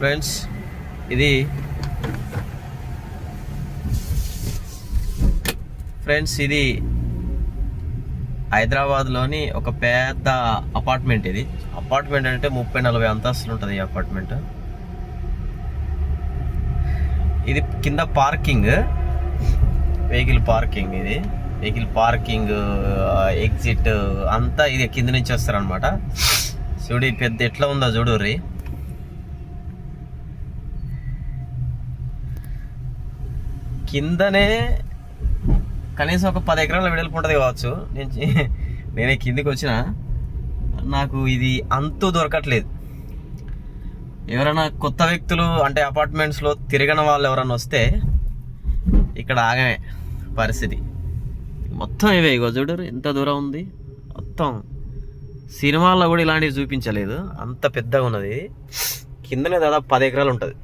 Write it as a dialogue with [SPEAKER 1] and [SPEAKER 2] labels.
[SPEAKER 1] Friends ఇది friends ఇది హైదరాబాద్లోని ఒక పెద్ద అపార్ట్మెంట్ ఇది. అపార్ట్మెంట్ అంటే ముప్పై నలభై అంతస్తులు ఉంటుంది ఈ అపార్ట్మెంట్. ఇది కింద పార్కింగ్ వెహికల్ పార్కింగ్ ఇది. వెహికల్ పార్కింగ్ ఎగ్జిట్ అంతా ఇది కింద నుంచి వస్తారనమాట చూడు పెద్ద ఎట్లా ఉందో చూడు రీ కిందనే కనీసం ఒక పది ఎకరాల వెడల్పు ఉంటుంది కావచ్చు. నేను నేనే కిందికి వచ్చిన నాకు ఇది అంతు దొరకట్లేదు. ఎవరైనా కొత్త వ్యక్తులు అంటే అపార్ట్మెంట్స్లో తిరగని వాళ్ళు ఎవరైనా వస్తే ఇక్కడ ఆగమే పరిస్థితి. మొత్తం ఇవే ఇగో చూడరు ఎంత దూరం ఉంది. మొత్తం సినిమాల్లో కూడా ఇలాంటివి చూపించలేదు. అంత పెద్దగా ఉన్నది. కిందనే దాదాపు పది ఎకరాలు ఉంటుంది.